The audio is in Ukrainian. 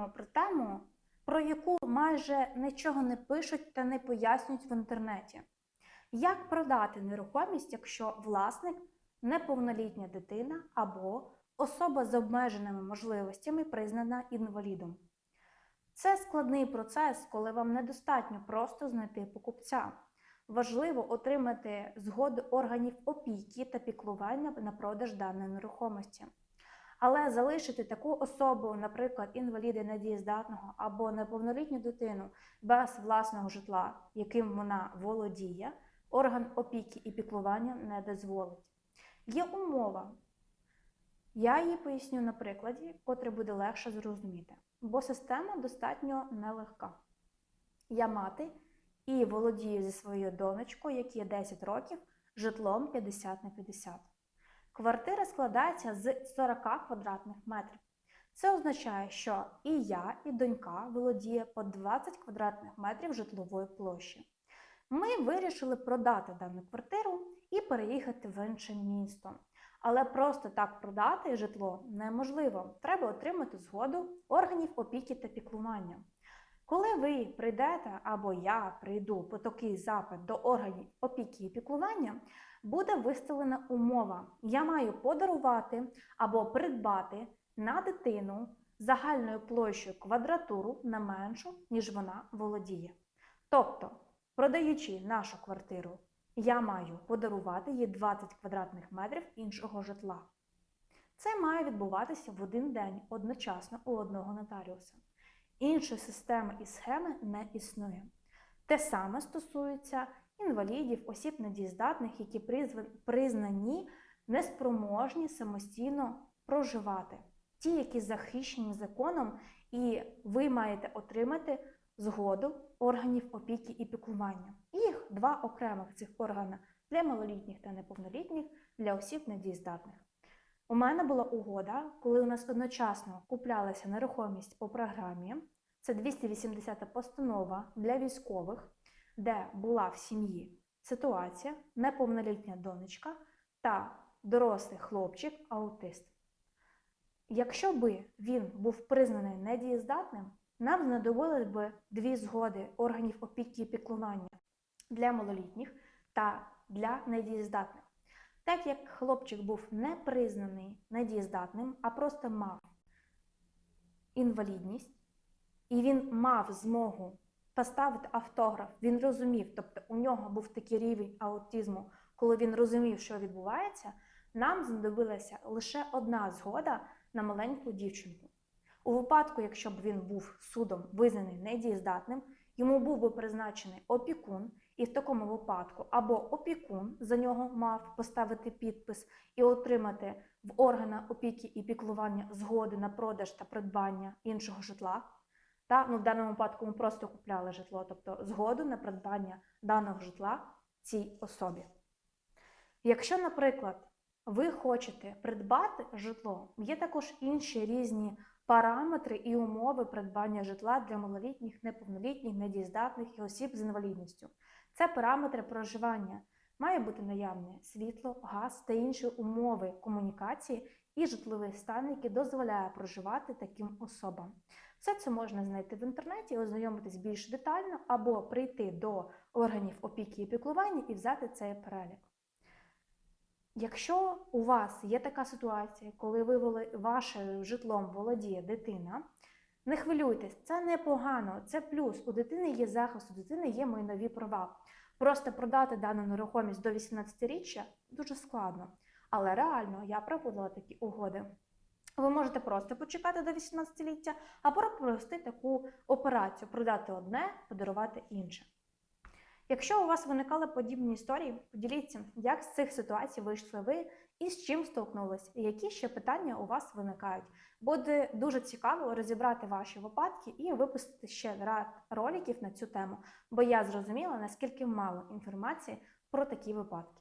поговоримо про тему, про яку майже нічого не пишуть та не пояснюють в інтернеті. Як продати нерухомість, якщо власник неповнолітня дитина або особа з обмеженими можливостями признана інвалідом? Це складний процес, коли вам недостатньо просто знайти покупця. Важливо отримати згоду органів опіки та піклування на продаж даної нерухомості. Але залишити таку особу, наприклад, інваліда недієздатного або неповнолітню дитину без власного житла, яким вона володіє, орган опіки і піклування не дозволить. Є умова. Я її поясню на прикладі, котрий буде легше зрозуміти, бо система достатньо нелегка. Я мати і володію зі своєю донечкою, якій 10 років, житлом 50 на 50. Квартира складається з 40 квадратних метрів. Це означає, що і я, і донька володіє по 20 квадратних метрів житлової площі. Ми вирішили продати дану квартиру і переїхати в інше місто. Але просто так продати житло неможливо. Треба отримати згоду органів опіки та піклування. Коли ви прийдете або я прийду по такий запит до органів опіки і піклування, буде виставлена умова. Я маю подарувати або придбати на дитину загальною площею квадратуру не меншу, ніж вона володіє. Тобто, продаючи нашу квартиру, я маю подарувати їй 20 квадратних метрів іншого житла. Це має відбуватися в один день одночасно у одного нотаріуса. Іншої системи і схеми не існує. Те саме стосується інвалідів, осіб недієздатних, які признані неспроможні самостійно проживати, ті, які захищені законом, і ви маєте отримати згоду органів опіки і піклування. Їх два окремих цих органи для малолітніх та неповнолітніх, для осіб недієздатних. У мене була угода, коли у нас одночасно куплялася нерухомість по програмі. Це 280 постанова для військових, де була в сім'ї ситуація, неповнолітня донечка та дорослий хлопчик-аутист. Якщо би він був признаний недієздатним, нам знадобились би дві згоди органів опіки і піклування для малолітніх та для недієздатних. Так як хлопчик був не признаний недієздатним, а просто мав інвалідність, і він мав змогу поставити автограф, він розумів, тобто у нього був такий рівень аутизму, коли він розумів, що відбувається, нам знадобилася лише одна згода на маленьку дівчинку. У випадку, якщо б він був судом визнаний недієздатним, йому був би призначений опікун, і в такому випадку або опікун за нього мав поставити підпис і отримати в органах опіки і піклування згоди на продаж та придбання іншого житла. Та, ну, В даному випадку ми просто купляли житло, тобто згоду на придбання даного житла цій особі. Якщо, наприклад, ви хочете придбати житло, є також інші різні параметри і умови придбання житла для малолітніх, неповнолітніх, недієздатних і осіб з інвалідністю. Це параметри проживання. Має бути наявне світло, газ та інші умови комунікації і житловий стан, який дозволяє проживати таким особам. Все це можна знайти в інтернеті, ознайомитись більш детально, або прийти до органів опіки і піклування і взяти цей перелік. Якщо у вас є така ситуація, коли ви вашим житлом володіє дитина, не хвилюйтесь, це не погано, це плюс. У дитини є захист, у дитини є майнові права. Просто продати дану нерухомість до 18-річчя дуже складно. Але реально я проводила такі угоди. Ви можете просто почекати до 18-ліття, або провести таку операцію, продати одне, подарувати інше. Якщо у вас виникали подібні історії, поділіться, як з цих ситуацій вийшли ви і з чим столкнулись, і які ще питання у вас виникають. Буде дуже цікаво розібрати ваші випадки і випустити ще ряд роликів на цю тему, бо я зрозуміла, наскільки мало інформації про такі випадки.